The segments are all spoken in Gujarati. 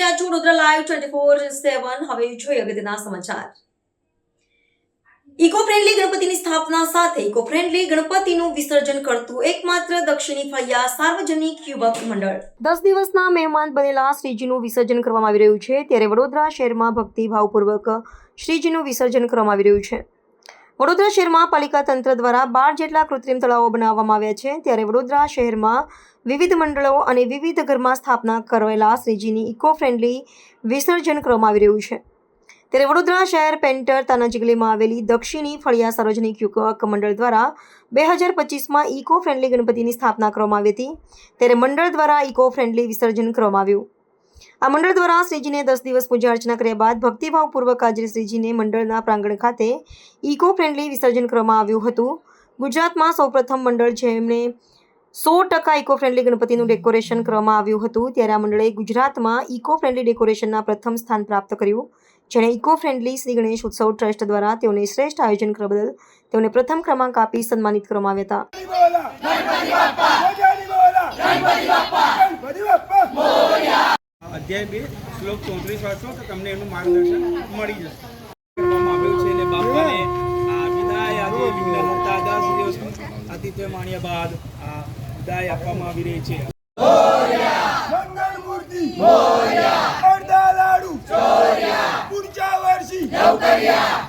રહ્યા છો Rudra live twenty four seven હવે જોઈએ અગત્યના સમાચાર. ઇકો ફ્રેન્ડલી ગણપતિની સ્થાપના સાથે ઇકો ફ્રેન્ડલી ગણપતિનું વિસર્જન કરતું એકમાત્ર દક્ષિણી ફળિયા સાર્વજનિક યુવક મંડળ. દસ દિવસના મહેમાન બનેલા શ્રીજીનું વિસર્જન કરવામાં આવી રહ્યું છે. ત્યારે વડોદરા શહેરમાં ભક્તિભાવપૂર્વક શ્રીજીનું વિસર્જન કરવામાં આવી રહ્યું છે. વડોદરા શહેરમાં પાલિકા તંત્ર દ્વારા બાર જેટલા કૃત્રિમ તળાવો બનાવવામાં આવ્યા છે, ત્યારે વડોદરા શહેરમાં વિવિધ મંડળો અને વિવિધ ઘરમાં સ્થાપના કરેલા શ્રીજીની ઇકો ફ્રેન્ડલી વિસર્જન કરવામાં આવી રહ્યું છે. ત્યારે વડોદરા શહેર પેન્ટર તાનાજી ગલીમાં આવેલી દક્ષિણી ફળિયા સાર્વજનિક યુવક મંડળ દ્વારા બે હજાર પચીસમાં ઇકો ફ્રેન્ડલી ગણપતિની સ્થાપના કરવામાં આવી હતી, ત્યારે મંડળ દ્વારા ઇકો ફ્રેન્ડલી વિસર્જન કરવામાં આવ્યું. આ મંડળ દ્વારા શ્રીજીને દસ દિવસ પૂજા અર્ચના કર્યા બાદ ભક્તિભાવપૂર્વક આજે શ્રીજીને મંડળના પ્રાંગણ ખાતે ઇકો ફ્રેન્ડલી વિસર્જન કરવામાં આવ્યું હતું. ગુજરાતમાં સૌપ્રથમ મંડળ જેમણે સો ટકા ઇકો ફ્રેન્ડલી ગણપતિનું ડેકોરેશન કરવામાં આવ્યું હતું. ત્યારે આ મંડળે ગુજરાતમાં ઇકો ફ્રેન્ડલી ડેકોરેશનના પ્રથમ સ્થાન પ્રાપ્ત કર્યું. જેણે ઇકો ફ્રેન્ડલી શ્રી ગણેશ ઉત્સવ ટ્રસ્ટ દ્વારા તેઓને શ્રેષ્ઠ આયોજન કરવા બદલ તેઓને પ્રથમ ક્રમાંક આપી સન્માનિત કરવામાં આવ્યા હતા. અધ્યાય બે, શ્લોક ચોત્રીસ વાંચશો તો તમને એનું માર્ગદર્શન મળી જશે. કરવામાં આવ્યું આતિથ્ય માણ્યા બાદ આ આવી રહી છે.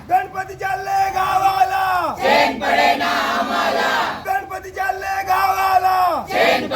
ગણપતિ ચાલે ગાવાલા ચેન પડે ના અમાલા ગણપતિ ચાલે ગાવાલા ચેન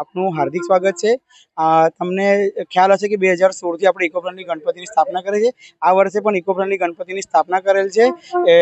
આપનું હાર્દિક સ્વાગત છે. તમને ખ્યાલ હશે કે બે હજાર સોળથી આપણે ઇકો ફ્રેન્ડલી ગણપતિની સ્થાપના કરી છે. આ વર્ષે પણ ઇકો ફ્રેન્ડલી ગણપતિની સ્થાપના કરેલ છે. એ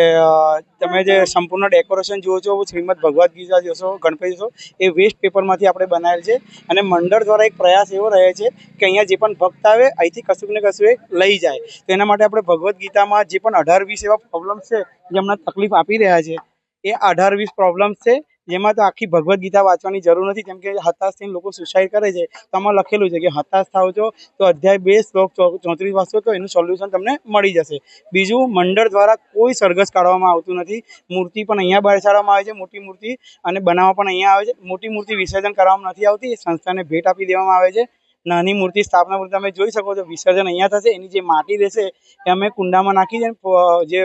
તમે જે સંપૂર્ણ ડેકોરેશન જુઓ છો, શ્રીમદ ભગવદ્ ગીતા જોશો ગણપતિ જોશો એ વેસ્ટ પેપરમાંથી આપણે બનાવેલ છે. અને મંડળ દ્વારા એક પ્રયાસ એવો રહે છે કે અહીંયા જે પણ ભક્ત આવે, અહીંથી કશુંક ને કશું લઈ જાય. તો એના માટે આપણે ભગવદ્ ગીતામાં જે પણ અઢાર વીસ એવા પ્રોબ્લેમ્સ છે, જે હમણાં તકલીફ આપી રહ્યા છે, એ અઢાર વીસ પ્રોબ્લેમ્સ છે. જેમાં તો આખી ભગવદ્ ગીતા વાંચવાની જરૂર નથી. કેમ કે હતાશ થઈને લોકો સુસાઇડ કરે છે. તો આમાં લખેલું છે કે હતાશ થાવ છો, તો અધ્યાય બે શ્લોક ચોત્રીસ વાંચો તો એનું સોલ્યુશન તમને મળી જશે. બીજું, મંડળ દ્વારા કોઈ સરઘસ કાઢવામાં આવતું નથી. મૂર્તિ પણ અહીંયા બેસાડવામાં આવે છે, મોટી મૂર્તિ. અને બનાવવા પણ અહીંયા આવે છે. મોટી મૂર્તિ વિસર્જન કરવામાં નથી આવતી. સંસ્થાને ભેટ આપી દેવામાં આવે છે. નાની મૂર્તિ સ્થાપના મૂર્તિ તમે જોઈ શકો છો, વિસર્જન અહીંયા થશે. એની જે માટી રહેશે એ અમે કુંડામાં નાખી દઈએ જે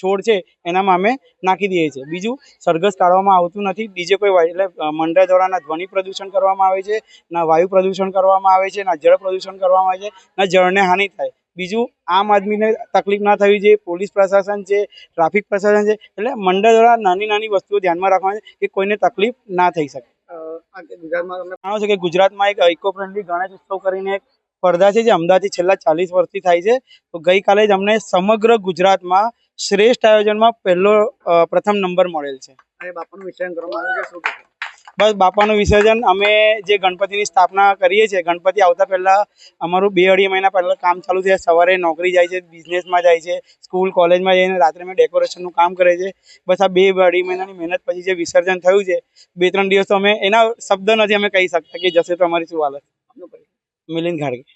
છોડ છે એનામાં અમે નાખી દઈએ છીએ. બીજું સરઘસ કાઢવામાં આવતું નથી. બીજે કોઈ એટલે મંડળ દ્વારા ધ્વનિ પ્રદૂષણ કરવામાં આવે છે, ના વાયુ પ્રદૂષણ કરવામાં આવે છે, ના જળ પ્રદૂષણ કરવામાં આવે છે, ના જળને હાનિ થાય. બીજું આમ આદમીને તકલીફ ના થવી જોઈએ. પોલીસ પ્રશાસન છે, ટ્રાફિક પ્રશાસન છે, એટલે મંડળ દ્વારા નાની નાની વસ્તુઓ ધ્યાનમાં રાખવાની છે કે કોઈને તકલીફ ના થઈ શકે. જાણો છો કે ગુજરાતમાં એક ઇકો ફ્રેન્ડલી ગણેશ ઉત્સવ કરીને એક સ્પર્ધા છે જે અમદાવાદથી છેલ્લા ચાલીસ વર્ષથી થાય છે. તો ગઈકાલે જ અમને સમગ્ર ગુજરાતમાં શ્રેષ્ઠ આયોજનમાં પહેલો પ્રથમ નંબર મળેલ છે. અને બાપાનું વિસર્જન કરવામાં આવ્યું છે. શું? બસ બાપાનું વિસર્જન અમે જે ગણપતિની સ્થાપના કરીએ છીએ, ગણપતિ આવતા પહેલાં અમારું બે અઢી મહિના પહેલાં કામ ચાલુ છે સવારે નોકરી જાય છે, બિઝનેસમાં જાય છે, સ્કૂલ કોલેજમાં જઈને રાત્રે અમે ડેકોરેશનનું કામ કરે છે. બસ આ બે અઢી મહિનાની મહેનત પછી જે વિસર્જન થયું છે, બે ત્રણ દિવસ તો અમે એના શબ્દ નથી અમે કહી શકતા કે જશે તો અમારી શું હાલત. મિલિંદ ઘાડગે